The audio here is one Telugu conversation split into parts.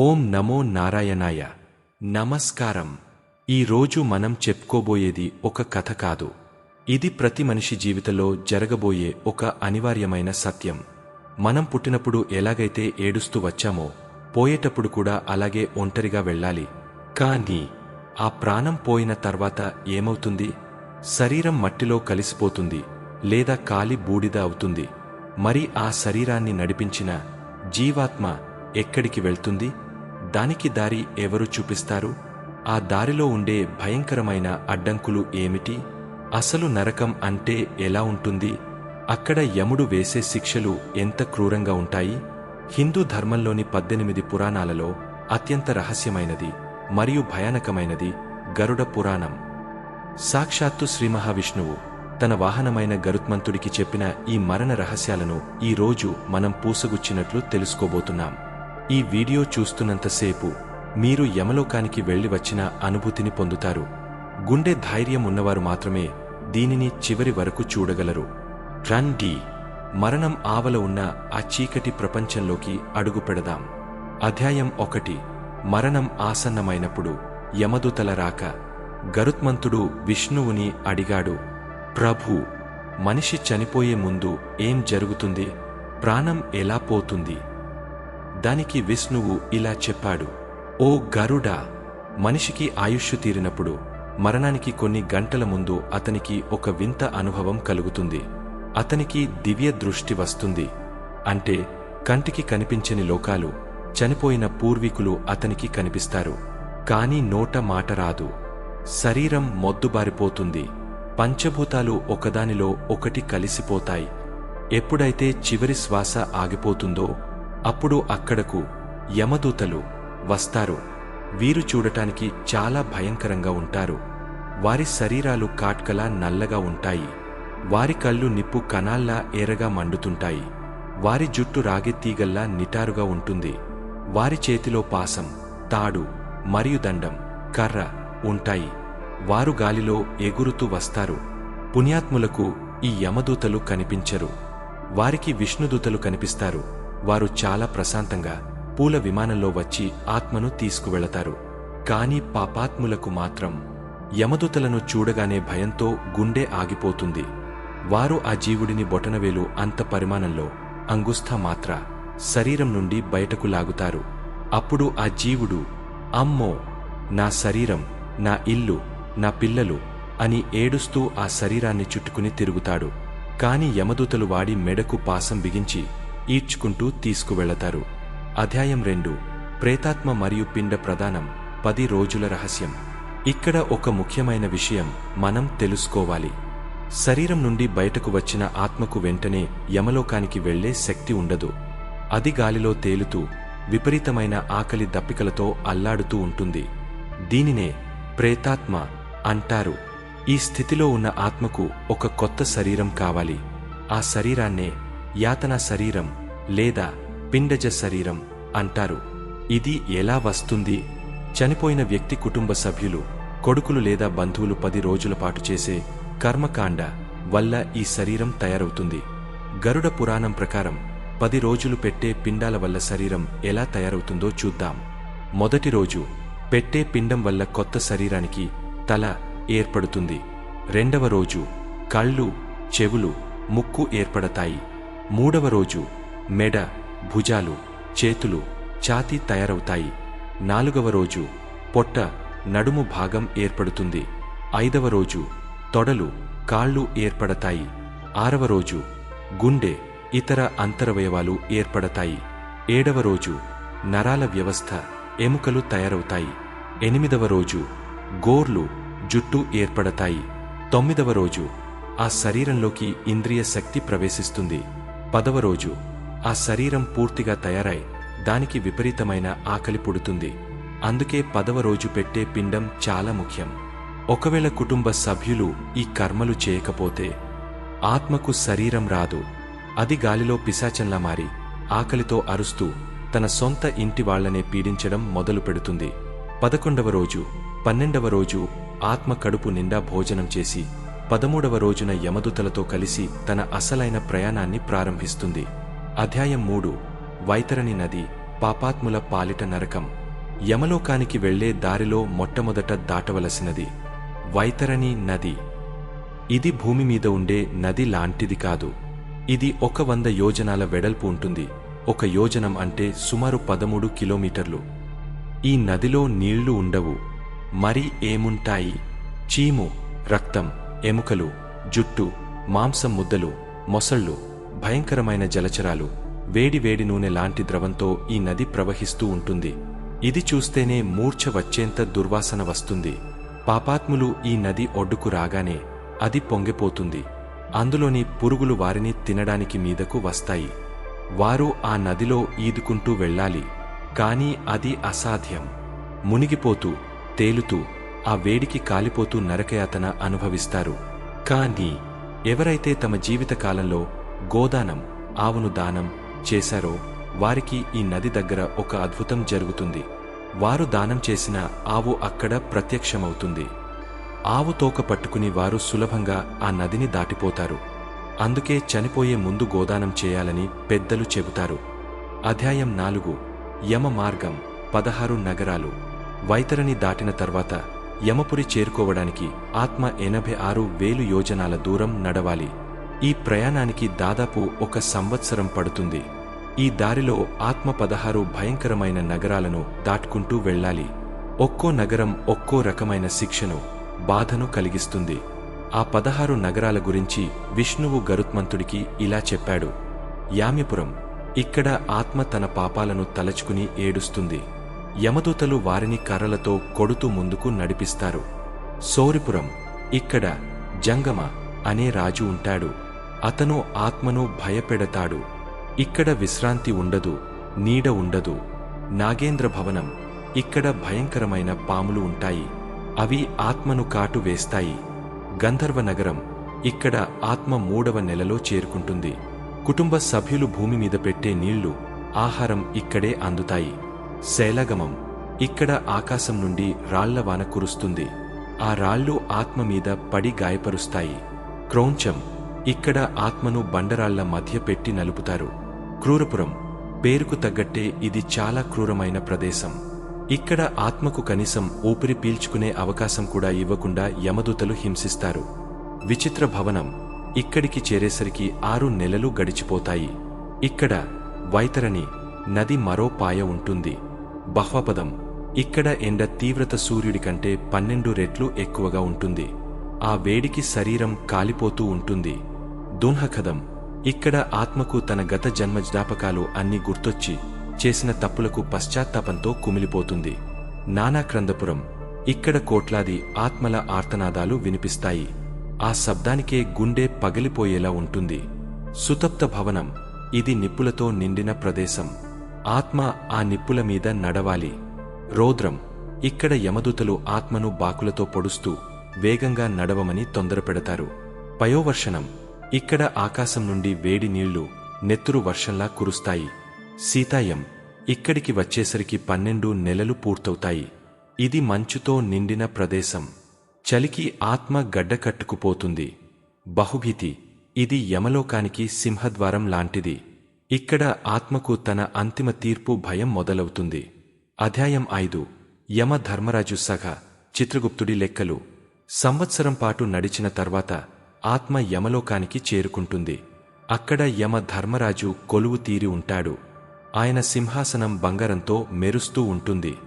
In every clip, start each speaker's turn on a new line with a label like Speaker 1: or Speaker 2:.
Speaker 1: ఓం నమో నారాయణాయ. నమస్కారం. ఈరోజు మనం చెప్పుకోబోయేది ఒక కథ కాదు. ఇది ప్రతి మనిషి జీవితంలో జరగబోయే ఒక అనివార్యమైన సత్యం. మనం పుట్టినప్పుడు ఎలాగైతే ఏడుస్తూ వచ్చామో పోయేటప్పుడు కూడా అలాగే ఒంటరిగా వెళ్ళాలి. కానీ ఆ ప్రాణం పోయిన తర్వాత ఏమవుతుంది? శరీరం మట్టిలో కలిసిపోతుంది లేదా కాలి బూడిద అవుతుంది. మరి ఆ శరీరాన్ని నడిపించిన జీవాత్మ ఎక్కడికి వెళ్తుంది? దానికి దారి ఎవరు చూపిస్తారు? ఆ దారిలో ఉండే భయంకరమైన అడ్డంకులు ఏమిటి? అసలు నరకం అంటే ఎలా ఉంటుంది? అక్కడ యముడు వేసే శిక్షలు ఎంత క్రూరంగా ఉంటాయి? హిందూ ధర్మంలోని పద్దెనిమిది పురాణాలలో అత్యంత రహస్యమైనది మరియు భయానకమైనది గరుడ పురాణం. సాక్షాత్తు శ్రీ మహావిష్ణువు తన వాహనమైన గరుత్మంతుడికి చెప్పిన ఈ మరణ రహస్యాలను ఈ రోజు మనం పూసగుచ్చినట్లు తెలుసుకోబోతున్నాం. ఈ వీడియో చూస్తున్నంతసేపు మీరు యమలోకానికి వెళ్ళి వచ్చిన అనుభూతిని పొందుతారు. గుండె ధైర్యం ఉన్నవారు మాత్రమే దీనిని చివరి వరకు చూడగలరు. రండి మరణం ఆవల ఉన్న ఆ చీకటి ప్రపంచంలోకి అడుగు పెడదాం. అధ్యాయం ఒకటి. మరణం ఆసన్నమైనప్పుడు యమదుతల రాక గరుత్మంతుడు విష్ణువుని అడిగాడు ప్రభు మనిషి చనిపోయే ముందు ఏం జరుగుతుంది? ప్రాణం ఎలా పోతుంది? దానికి విష్ణువు ఇలా చెప్పాడు. ఓ గరుడా మనిషికి ఆయుష్షు తీరినప్పుడు మరణానికి కొన్ని గంటల ముందు అతనికి ఒక వింత అనుభవం కలుగుతుంది. అతనికి దివ్య దృష్టి వస్తుంది. అంటే కంటికి కనిపించని లోకాలు చనిపోయిన పూర్వీకులు అతనికి కనిపిస్తారు. కాని నోట మాట రాదు. శరీరం మొద్దుబారిపోతుంది. పంచభూతాలు ఒకదానిలో ఒకటి కలిసిపోతాయి. ఎప్పుడైతే చివరి శ్వాస ఆగిపోతుందో అప్పుడు అక్కడకు యమదూతలు వస్తారు. వీరు చూడటానికి చాలా భయంకరంగా ఉంటారు. వారి శరీరాలు కాట్కలా నల్లగా ఉంటాయి. వారి కళ్ళు నిప్పు కణాల్లా ఎర్రగా మండుతుంటాయి. వారి జుట్టు రాగెత్తీగల్లా నిటారుగా ఉంటుంది. వారి చేతిలో పాసం తాడు మరియు దండం కర్ర ఉంటాయి. వారు గాలిలో ఎగురుతూ వస్తారు. పుణ్యాత్ములకు ఈ యమదూతలు కనిపించరు. వారికి విష్ణుదూతలు కనిపిస్తారు. వారు చాలా ప్రశాంతంగా పూల విమానంలో వచ్చి ఆత్మను తీసుకువెళతారు. కాని పాపాత్ములకు మాత్రం యమదూతలను చూడగానే భయంతో గుండె ఆగిపోతుంది. వారు ఆ జీవుడిని బొటనవేలు అంత పరిమాణంలో అంగుస్థ మాత్ర శరీరం నుండి బయటకు లాగుతారు. అప్పుడు ఆ జీవుడు అమ్మో నా శరీరం నా ఇల్లు నా పిల్లలు అని ఏడుస్తూ ఆ శరీరాన్ని చుట్టుకుని తిరుగుతాడు. కాని యమదూతలు వాడి మెడకు పాసం బిగించి ఈడ్చుకుంటూ తీసుకువెళతారు. అధ్యాయం రెండు. ప్రేతాత్మ మరియు పిండ ప్రదానం పది రోజుల రహస్యం. ఇక్కడ ఒక ముఖ్యమైన విషయం మనం తెలుసుకోవాలి. శరీరం నుండి బయటకు వచ్చిన ఆత్మకు వెంటనే యమలోకానికి వెళ్ళే శక్తి ఉండదు. అది గాలిలో తేలుతూ విపరీతమైన ఆకలి దప్పికలతో అల్లాడుతూ ఉంటుంది. దీనినే ప్రేతాత్మ అంటారు. ఈ స్థితిలో ఉన్న ఆత్మకు ఒక కొత్త శరీరం కావాలి. ఆ శరీరాన్నే యాతన శరీరం లేదా పిండజ శరీరం అంటారు. ఇది ఎలా వస్తుంది? చనిపోయిన వ్యక్తి కుటుంబ సభ్యులు కొడుకులు లేదా బంధువులు పది రోజుల పాటు చేసే కర్మకాండ వల్ల ఈ శరీరం తయారవుతుంది. గరుడ పురాణం ప్రకారం పది రోజులు పెట్టే పిండాల వల్ల శరీరం ఎలా తయారవుతుందో చూద్దాం. మొదటి రోజు పెట్టే పిండం వల్ల కొత్త శరీరానికి తల ఏర్పడుతుంది. రెండవ రోజు కళ్ళు చెవులు ముక్కు ఏర్పడతాయి. మూడవ రోజు మెడ భుజాలు చేతులు ఛాతీ తయారవుతాయి. నాలుగవ రోజు పొట్ట నడుము భాగం ఏర్పడుతుంది. ఐదవ రోజు తొడలు కాళ్ళు ఏర్పడతాయి. ఆరవ రోజు గుండె ఇతర అంతరవయవాలు ఏర్పడతాయి. ఏడవ రోజు నరాల వ్యవస్థ ఎముకలు తయారవుతాయి. ఎనిమిదవ రోజు గోర్లు జుట్టు ఏర్పడతాయి. తొమ్మిదవ రోజు ఆ శరీరంలోకి ఇంద్రియ శక్తి ప్రవేశిస్తుంది. పదవ రోజు ఆ శరీరం పూర్తిగా తయారై దానికి విపరీతమైన ఆకలి పుడుతుంది. అందుకే పదవ రోజు పెట్టే పిండం చాలా ముఖ్యం. ఒకవేళ కుటుంబ సభ్యులు ఈ కర్మలు చేయకపోతే ఆత్మకు శరీరం రాదు. అది గాలిలో పిశాచంలా మారి ఆకలితో అరుస్తూ తన సొంత ఇంటి వాళ్ళనే పీడించడం మొదలు పెడుతుంది. పదకొండవ రోజు పన్నెండవ రోజు ఆత్మ కడుపు నిండా భోజనం చేసి పదమూడవ రోజున యమదుతలతో కలిసి తన అసలైన ప్రయాణాన్ని ప్రారంభిస్తుంది. అధ్యాయం మూడు వైతరణి నది పాపాత్ముల పాలిట నరకం. యమలోకానికి వెళ్ళే దారిలో మొట్టమొదట దాటవలసినది వైతరణి నది. ఇది భూమి మీద ఉండే నది లాంటిది కాదు. ఇది ఒక వంద యోజనాల వెడల్పు ఉంటుంది. ఒక యోజనం అంటే సుమారు పదమూడు కిలోమీటర్లు. ఈ నదిలో నీళ్ళు ఉండవు. మరి ఏముంటాయి? చీము రక్తం. ఎముకలు జుట్టు మాంసం ముద్దలు మొసళ్ళు భయంకరమైన జలచరాలు వేడి వేడి నూనె లాంటి ద్రవంతో ఈ నది ప్రవహిస్తూ ఉంటుంది. ఇది చూస్తేనే మూర్ఛ వచ్చేంత దుర్వాసన వస్తుంది. పాపాత్ములు ఈ నది ఒడ్డుకు రాగానే అది పొంగిపోతుంది. అందులోని పురుగులు వారిని తినడానికి మీదకు వస్తాయి. వారు ఆ నదిలో ఈదుకుంటూ వెళ్ళాలి. కానీ అది అసాధ్యం. మునిగిపోతూ తేలుతూ ఆ వేడికి కాలిపోతూ నరకయాతన అనుభవిస్తారు. కానీ ఎవరైతే తమ జీవితకాలంలో గోదానం ఆవును దానం చేశారో వారికి ఈ నది దగ్గర ఒక అద్భుతం జరుగుతుంది. వారు దానం చేసిన ఆవు అక్కడ ప్రత్యక్షమవుతుంది. ఆవు తోక పట్టుకుని వారు సులభంగా ఆ నదిని దాటిపోతారు. అందుకే చనిపోయే ముందు గోదానం చేయాలని పెద్దలు చెబుతారు. అధ్యాయం నాలుగు. యమ మార్గం పదహారు నగరాలు. వైతరణి దాటిన తర్వాత యమపురి చేరుకోవడానికి ఆత్మ ఎనభై ఆరు వేలు యోజనాల దూరం నడవాలి. ఈ ప్రయాణానికి దాదాపు ఒక సంవత్సరం పడుతుంది. ఈ దారిలో ఆత్మ పదహారు భయంకరమైన నగరాలను దాటుకుంటూ వెళ్ళాలి. ఒక్కో నగరం ఒక్కో రకమైన శిక్షను బాధను కలిగిస్తుంది. ఆ పదహారు నగరాల గురించి విష్ణువు గరుత్మంతుడికి ఇలా చెప్పాడు. యామ్యపురం ఇక్కడ ఆత్మ తన పాపాలను తలచుకుని ఏడుస్తుంది. యమదూతలు వారిని కర్రలతో కొడుతూ ముందుకు నడిపిస్తారు. సౌరిపురం ఇక్కడ జంగమ అనే రాజు ఉంటాడు. అతను ఆత్మను భయపెడతాడు. ఇక్కడ విశ్రాంతి ఉండదు నీడ ఉండదు. నాగేంద్ర భవనం ఇక్కడ భయంకరమైన పాములు ఉంటాయి. అవి ఆత్మను కాటు వేస్తాయి. గంధర్వ నగరం ఇక్కడ ఆత్మ మూడవ నెలలో చేరుకుంటుంది. కుటుంబ సభ్యులు భూమి మీద పెట్టే నీళ్ళు ఆహారం ఇక్కడే అందుతాయి. శైలగమం. ఇక్కడ ఆకాశం నుండి రాళ్ళ వాన కురుస్తుంది. ఆ రాళ్ళు ఆత్మ మీద పడి గాయపరుస్తాయి. క్రౌంచం. ఇక్కడ ఆత్మను బండరాళ్ళ మధ్య పెట్టి నలుపుతారు. క్రూరపురం. పేరుకు తగ్గట్టే ఇది చాలా క్రూరమైన ప్రదేశం. ఇక్కడ ఆత్మకు కనీసం ఊపిరి పీల్చుకునే అవకాశం కూడా ఇవ్వకుండా యమదూతలు హింసిస్తారు. విచిత్ర భవనం. ఇక్కడికి చేరేసరికి ఆరు నెలలు గడిచిపోతాయి. ఇక్కడ వైతరణి. నది మరో పాయ ఉంటుంది. బహ్వపదం. ఇక్కడ ఎండ తీవ్రత సూర్యుడి కంటే పన్నెండు రెట్లు ఎక్కువగా ఉంటుంది. ఆ వేడికి శరీరం కాలిపోతూ ఉంటుంది. దున్హకదం. ఇక్కడ ఆత్మకు తన గత జన్మ జ్ఞాపకాలు అన్నీ గుర్తొచ్చి చేసిన తప్పులకు పశ్చాత్తాపంతో కుమిలిపోతుంది. నానాక్రందపురం ఇక్కడ కోట్లాది ఆత్మల ఆర్తనాదాలు వినిపిస్తాయి. ఆ శబ్దానికే గుండె పగిలిపోయేలా ఉంటుంది. సుతప్త భవనం. ఇది నిప్పులతో నిండిన ప్రదేశం. ఆత్మ ఆ నిప్పుల మీద నడవాలి. రౌద్రం ఇక్కడ యమదూతలు ఆత్మను బాకులతో పొడుస్తూ వేగంగా నడవమని తొందరపెడతారు. పయోవర్షణం ఇక్కడ ఆకాశం నుండి వేడి నీళ్ళు నెత్తురు వర్షంలా కురుస్తాయి. సీతాయం ఇక్కడికి వచ్చేసరికి పన్నెండు నెలలు పూర్తవుతాయి. ఇది మంచుతో నిండిన ప్రదేశం. చలికి ఆత్మ గడ్డకట్టుకుపోతుంది బహుభీతి ఇది యమలోకానికి సింహద్వారం లాంటిది. ఇక్కడ ఆత్మకు తన అంతిమ తీర్పు భయం మొదలవుతుంది. అధ్యాయం ఐదు. యమ ధర్మరాజు సఖ చిత్రగుప్తుడి లెక్కలు. సంవత్సరం పాటు నడిచిన తర్వాత ఆత్మ యమలోకానికి చేరుకుంటుంది. అక్కడ యమ ధర్మరాజు కొలువు తీరి ఉంటాడు. ఆయన సింహాసనం బంగారంతో మెరుస్తూ ఉంటుంది.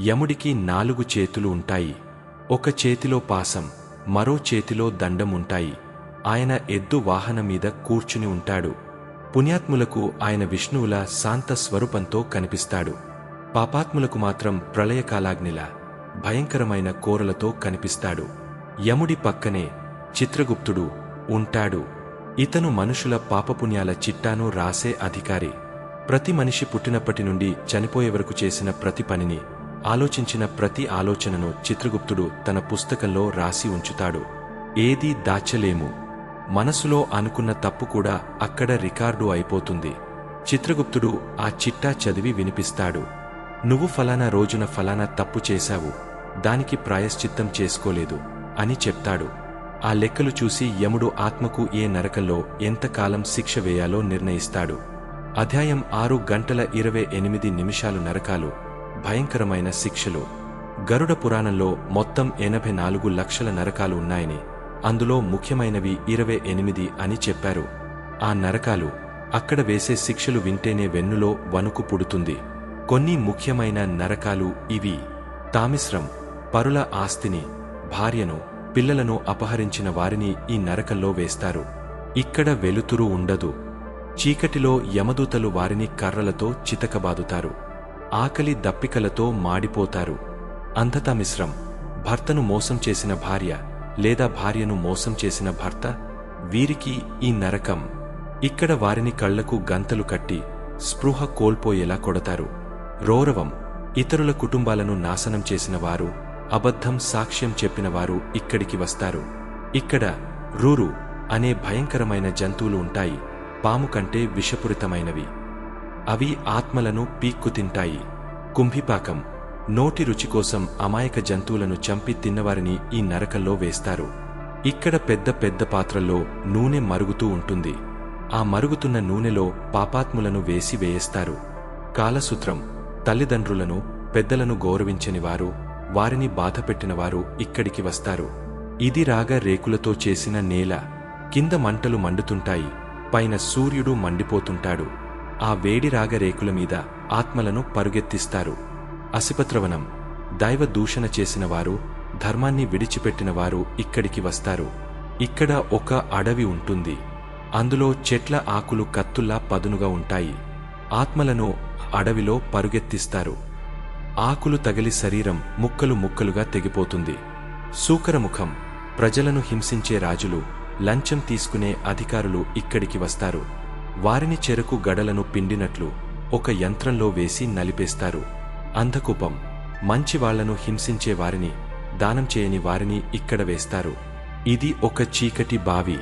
Speaker 1: యముడికి నాలుగు చేతులు ఉంటాయి. ఒక చేతిలో పాసం మరో చేతిలో దండం ఉంటాయి ఆయన ఎద్దు వాహనం మీద కూర్చుని ఉంటాడు. పుణ్యాత్ములకు ఆయన విష్ణువుల శాంత స్వరూపంతో కనిపిస్తాడు. పాపాత్ములకు మాత్రం ప్రళయకాలాగ్నిలా భయంకరమైన కోరలతో కనిపిస్తాడు. యముడి పక్కనే చిత్రగుప్తుడు ఉంటాడు. ఇతను మనుషుల పాపపుణ్యాల చిట్టాను రాసే అధికారి. ప్రతి మనిషి పుట్టినప్పటి నుండి చనిపోయే వరకు చేసిన ప్రతి పనిని ఆలోచించిన ప్రతి ఆలోచనను చిత్రగుప్తుడు తన పుస్తకంలో రాసి ఉంచుతాడు. ఏదీ దాచలేము. మనసులో అనుకున్న తప్పు కూడా అక్కడ రికార్డు అయిపోతుంది. చిత్రగుప్తుడు ఆ చిట్టా చదివి వినిపిస్తాడు. నువ్వు ఫలానా రోజున ఫలానా తప్పు చేశావు. దానికి ప్రాయశ్చిత్తం చేసుకోలేదు అని చెప్తాడు. ఆ లెక్కలు చూసి యముడు ఆత్మకు ఏ నరకంలో ఎంతకాలం శిక్ష వేయాలో నిర్ణయిస్తాడు. అధ్యాయం ఆరు గంటల ఇరవై ఎనిమిది నిమిషాలు నరకాలు భయంకరమైన శిక్షలు. గరుడ పురాణంలో మొత్తం ఎనభై నాలుగు లక్షల నరకాలు ఉన్నాయని అందులో ముఖ్యమైనవి ఇరవై ఎనిమిది అని చెప్పారు. ఆ నరకాలు అక్కడ వేసే శిక్షలు వింటేనే వెన్నులో వణుకు పుడుతుంది. కొన్ని ముఖ్యమైన నరకాలు ఇవి. తామిశ్రం పరుల ఆస్తిని భార్యను పిల్లలను అపహరించిన వారిని ఈ నరకంలో వేస్తారు. ఇక్కడ వెలుతురు ఉండదు. చీకటిలో యమదూతలు వారిని కర్రలతో చితకబాదుతారు. ఆకలి దప్పికలతో మాడిపోతారు. అంధతా మిశ్రం భర్తను మోసం చేసిన భార్య లేదా భార్యను మోసం చేసిన భర్త వీరికి ఈ నరకం. ఇక్కడ వారిని కళ్ళకు గంతలు కట్టి స్పృహ కోల్పోయేలా కొడతారు. రౌరవం ఇతరుల కుటుంబాలను నాశనం చేసిన వారు అబద్ధం సాక్ష్యం చెప్పిన వారు ఇక్కడికి వస్తారు. ఇక్కడ రూరు అనే భయంకరమైన జంతువులు ఉంటాయి. పాము కంటే విషపూరితమైనవి. అవి ఆత్మలను పీక్కు తింటాయి కుంభిపాకం నోటి రుచి కోసం అమాయక జంతువులను చంపి తిన్నవారిని ఈ నరకల్లో వేస్తారు. ఇక్కడ పెద్ద పెద్ద పాత్రల్లో నూనె మరుగుతూ ఉంటుంది. ఆ మరుగుతున్న నూనెలో పాపాత్ములను వేసి వేయిస్తారు. కాలసూత్రం తల్లిదండ్రులను పెద్దలను గౌరవించని వారు వారిని బాధపెట్టినవారు ఇక్కడికి వస్తారు. ఇది రాగా రేకులతో చేసిన నేల. కింద మంటలు మండుతుంటాయి. పైన సూర్యుడు మండిపోతుంటాడు. ఆ వేడి రాగ రేకుల మీద ఆత్మలను పరుగెత్తిస్తారు. అసిపత్రవనం దైవ దూషణ చేసిన వారు ధర్మాన్ని విడిచిపెట్టిన వారు ఇక్కడికి వస్తారు. ఇక్కడ ఒక అడవి ఉంటుంది. అందులో చెట్ల ఆకులు కత్తుల్లా పదునుగా ఉంటాయి. ఆత్మలను అడవిలో పరుగెత్తిస్తారు. ఆకులు తగిలి శరీరం ముక్కలు ముక్కలుగా తెగిపోతుంది. సూకరముఖం ప్రజలను హింసించే రాజులు లంచం తీసుకునే అధికారులు ఇక్కడికి వస్తారు. వారిని చెరకు గడలను పిండినట్లు ఒక యంత్రంలో వేసి నలిపేస్తారు. అంధకూపం. మంచి వాళ్ళను హింసించే వారిని దానం చేయని వారిని ఇక్కడ వేస్తారు. ఇది ఒక చీకటి బావి.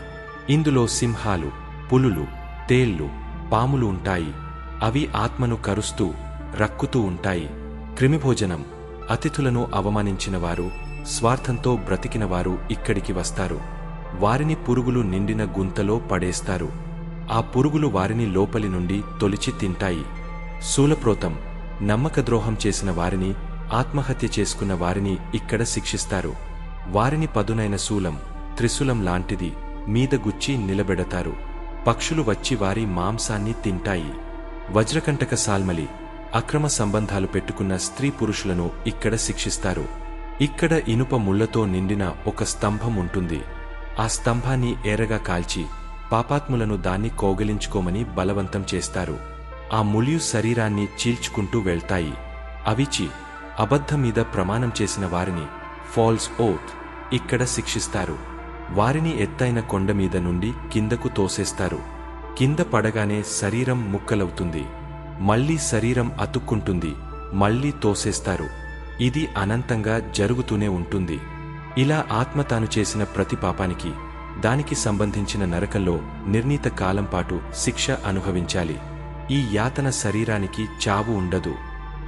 Speaker 1: ఇందులో సింహాలు పులులు తేళ్ళు పాములు ఉంటాయి. అవి ఆత్మను కరుస్తూ రక్కుతూ ఉంటాయి. క్రిమిభోజనం. అతిథులను అవమానించినవారు స్వార్థంతో బ్రతికినవారు ఇక్కడికి వస్తారు. వారిని పురుగులు నిండిన గుంతలో పడేస్తారు. ఆ పురుగులు వారిని లోపలి నుండి తొలిచి తింటాయి. శూలప్రోతం. నమ్మక ద్రోహం చేసిన వారిని ఆత్మహత్య చేసుకున్న వారిని ఇక్కడ శిక్షిస్తారు. వారిని పదునైన శూలం త్రిశూలం లాంటిది మీద గుచ్చి నిలబెడతారు. పక్షులు వచ్చి వారి మాంసాన్ని తింటాయి. వజ్రకంటక సాల్మలి అక్రమ సంబంధాలు పెట్టుకున్న స్త్రీ పురుషులను ఇక్కడ శిక్షిస్తారు. ఇక్కడ ఇనుప ముళ్ళతో నిండిన ఒక స్తంభం ఉంటుంది. ఆ స్తంభాన్ని ఏరగా కాల్చి పాపాత్ములను దాన్ని కోగలించుకోమని బలవంతం చేస్తారు. ఆ ములియు శరీరాన్ని చీల్చుకుంటూ వెళ్తాయి. అవిచి అబద్ధం మీద ప్రమాణం చేసిన వారిని ఫాల్స్ ఓత్ ఇక్కడ శిక్షిస్తారు. వారిని ఎత్తైన కొండ మీద నుండి కిందకు తోసేస్తారు. కింద పడగానే శరీరం ముక్కలవుతుంది. మళ్ళీ శరీరం అతుక్కుంటుంది. మళ్ళీ తోసేస్తారు. ఇది అనంతంగా జరుగుతూనే ఉంటుంది. ఇలా ఆత్మ తాను చేసిన ప్రతి పాపానికి దానికి సంబంధించిన నరకంలో నిర్ణీత కాలం పాటు శిక్ష అనుభవించాలి. ఈ యాతన శరీరానికి చావు ఉండదు.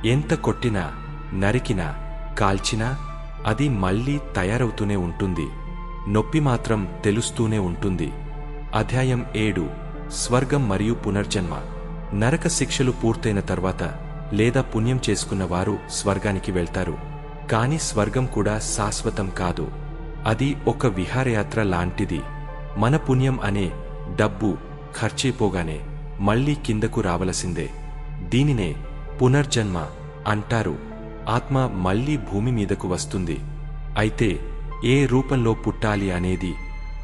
Speaker 1: ఎంత కొట్టినా నరికినా కాల్చినా అది మళ్ళీ తయారవుతూనే ఉంటుంది. నొప్పి మాత్రం తెలుస్తూనే ఉంటుంది. అధ్యాయం ఏడు స్వర్గం మరియు పునర్జన్మ. నరక శిక్షలు పూర్తయిన తర్వాత లేదా పుణ్యం చేసుకున్న వారు స్వర్గానికి వెళ్తారు. కాని స్వర్గం కూడా శాశ్వతం కాదు. అది ఒక విహారయాత్ర లాంటిది. మన పుణ్యం అనే డబ్బు ఖర్చైపోగానే మళ్ళీ కిందకు రావలసిందే. దీనినే పునర్జన్మ అంటారు. ఆత్మ మళ్ళీ భూమి మీదకు వస్తుంది. అయితే ఏ రూపంలో పుట్టాలి అనేది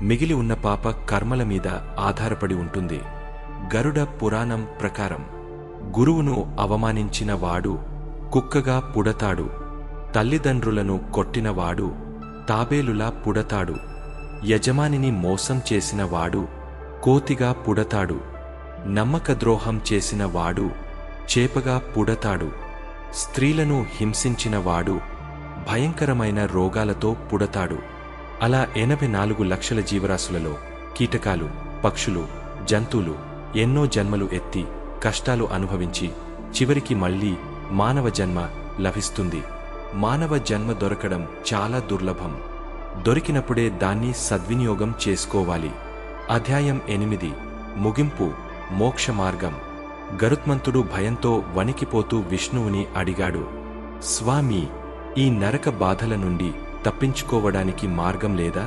Speaker 1: మిగిలి ఉన్న పాప కర్మల మీద ఆధారపడి ఉంటుంది. గరుడ పురాణం ప్రకారం గురువును అవమానించిన వాడు కుక్కగా పుడతాడు. తల్లిదండ్రులను కొట్టినవాడు తాబేలులా పుడతాడు. యజమానిని మోసం చేసినవాడు కోతిగా పుడతాడు. నమ్మకద్రోహం చేసిన వాడు చేపగా పుడతాడు. స్త్రీలను హింసించిన వాడు భయంకరమైన రోగాలతో పుడతాడు. అలా ఎనభై నాలుగు లక్షల జీవరాశులలో కీటకాలు పక్షులు జంతువులు ఎన్నో జన్మలు ఎత్తి కష్టాలు అనుభవించి చివరికి మళ్ళీ మానవ జన్మ లభిస్తుంది. మానవ జన్మ దొరకడం చాలా దుర్లభం. దొరికినప్పుడే దాన్ని సద్వినియోగం చేసుకోవాలి. అధ్యాయం ఎనిమిది. ముగింపు. మోక్ష మార్గం గరుత్మంతుడు భయంతో వణికిపోతూ విష్ణువుని అడిగాడు స్వామి ఈ నరక బాధల నుండి తప్పించుకోవడానికి మార్గం లేదా?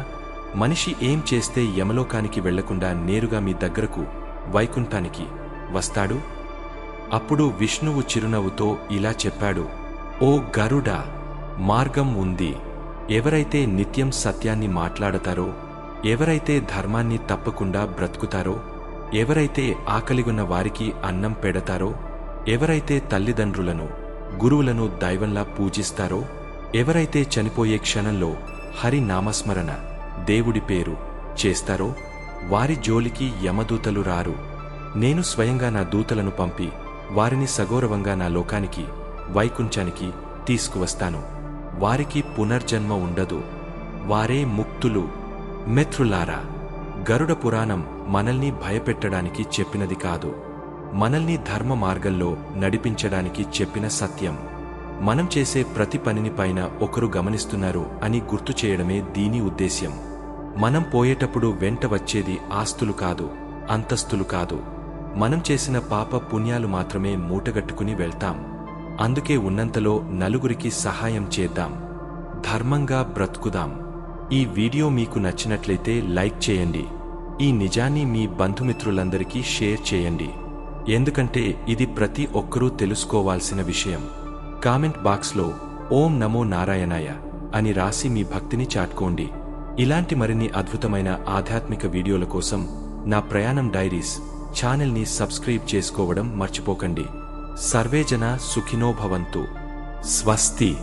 Speaker 1: మనిషి ఏం చేస్తే యమలోకానికి వెళ్ళకుండా నేరుగా మీ దగ్గరకు వైకుంఠానికి వస్తాడు? అప్పుడు విష్ణువు చిరునవ్వుతో ఇలా చెప్పాడు ఓ గరుడా మార్గం ఉంది. ఎవరైతే నిత్యం సత్యాన్ని మాట్లాడతారో ఎవరైతే ధర్మాన్ని తప్పకుండా బ్రతుకుతారో ఎవరైతే ఆకలిగున్న వారికి అన్నం పెడతారో ఎవరైతే తల్లిదండ్రులను గురువులను దైవంలా పూజిస్తారో ఎవరైతే చనిపోయే క్షణంలో హరి నామస్మరణ దేవుడి పేరు చేస్తారో వారి జోలికి యమదూతలు రారు. నేను స్వయంగా నా దూతలను పంపి వారిని సగౌరవంగా నా లోకానికి వైకుంఠానికి తీసుకువస్తాను. వారికి పునర్జన్మ ఉండదు. వారే ముక్తులు మిత్రులారా. గరుడ పురాణం మనల్ని భయపెట్టడానికి చెప్పినది కాదు. మనల్ని ధర్మ మార్గంలో నడిపించడానికి చెప్పిన సత్యం. మనం చేసే ప్రతి పనిని పైన ఒకరు గమనిస్తున్నారు అని గుర్తు చేయడమే దీని ఉద్దేశ్యం. మనం పోయేటప్పుడు వెంట వచ్చేది ఆస్తులు కాదు అంతస్తులు కాదు. మనం చేసిన పాప పుణ్యాలు మాత్రమే మూటగట్టుకుని వెళ్తాం. అందుకే ఉన్నంతలో నలుగురికి సహాయం చేద్దాం. ధర్మంగా బ్రతుకుదాం. ఈ వీడియో మీకు నచ్చినట్లయితే లైక్ చేయండి. ఈ నిజాన్ని మీ బంధుమిత్రులందరికీ షేర్ చేయండి. ఎందుకంటే ఇది ప్రతి ఒక్కరూ తెలుసుకోవాల్సిన విషయం. కామెంట్ బాక్స్లో ఓం నమో నారాయణాయ అని రాసి మీ భక్తిని చాటుకోండి. ఇలాంటి మరిన్ని అద్భుతమైన ఆధ్యాత్మిక వీడియోల కోసం నా ప్రయాణం డైరీస్ ఛానల్ని సబ్స్క్రైబ్ చేసుకోవడం మర్చిపోకండి. సర్వేజన సుఖినోభవంతు స్వస్తి.